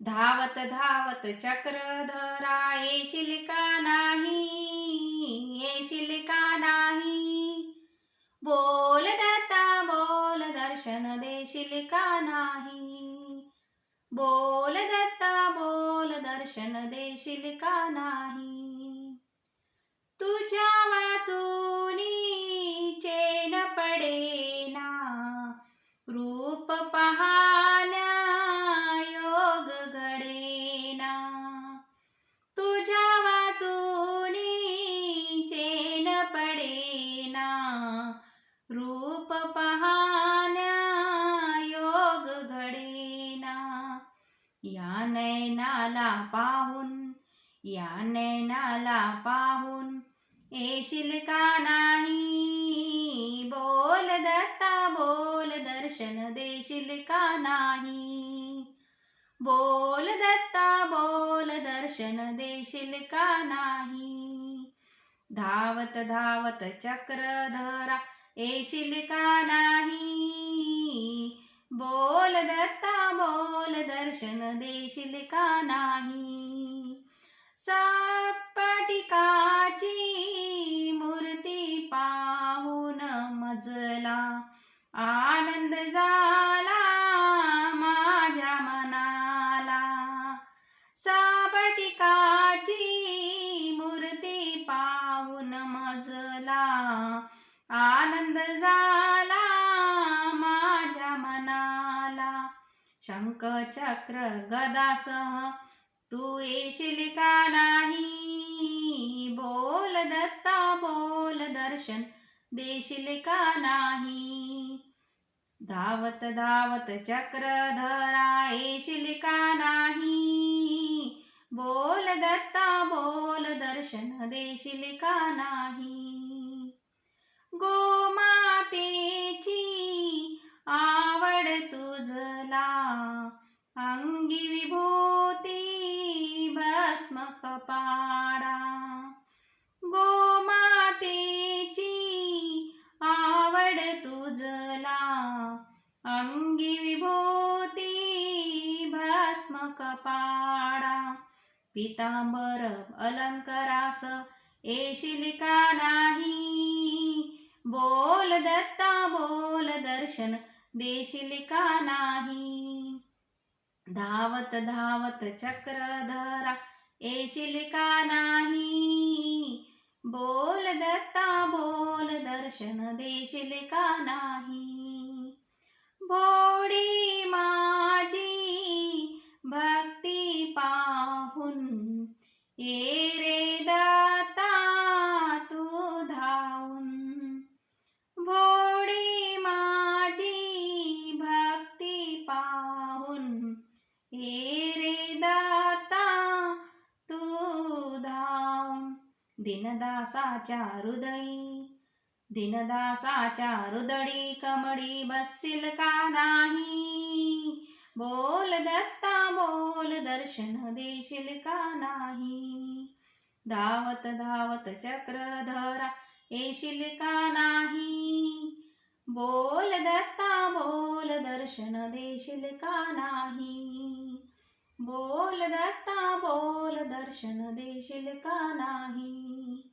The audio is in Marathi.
धावत धावत चक्रधरा येशील का नाही? येशील का नाही? बोल दत्ता बोल दर्शन देशील का नाही? बोल दत्ता बोल दर्शन देशील का नाही? तुझ्या या नैनाला पाहून या नैनाला पाहून येशील का नाही. बोल दत्ता बोल दर्शन देशील का नाही. बोल दत्ता बोल दर्शन देशील का नाही. धावत धावत चक्रधरा येशील का नाही. बोल दत्ता दर्शन देशील का नाही? सपाटिकाची मूर्ती पाहून मजला आनंद झाला माझ्या मनाला. सपाटिकाची मूर्ती पाहून मजला आनंद झाला शंख चक्र गदासह तू येशील का नाही? बोल दत्ता बोल दर्शन देशील का नाही? धावत धावत चक्रधरा येशील का नाही? बोल दत्ता बोल दर्शन देशील का नाही? गोमातेची आवड तुझ अंगी विभूती भस्म कपाडा गोमातेची आवड तुझला. अंगी विभूती भस्म कपाडा पितांबर अलंकारास येशील का नाही? बोल दत्ता बोल दर्शन देशील का नाही? धावत धावत चक्रधरा येशील का नाही? बोल दत्ता बोल दर्शन देशील का नाही? बोडी माझी भक्ती पाहून ये दिनदासाच्या हृदयी. दिनदासाच्या हृदडी कमडी बसील का नाही? बोल दत्ता बोल दर्शन देशील का नाही? धावत धावत चक्रधरा येशील का नाही? बोल दत्ता बोल दर्शन देशील का नाही? बोल दत्ता बोल दर्शन देशील का नाही?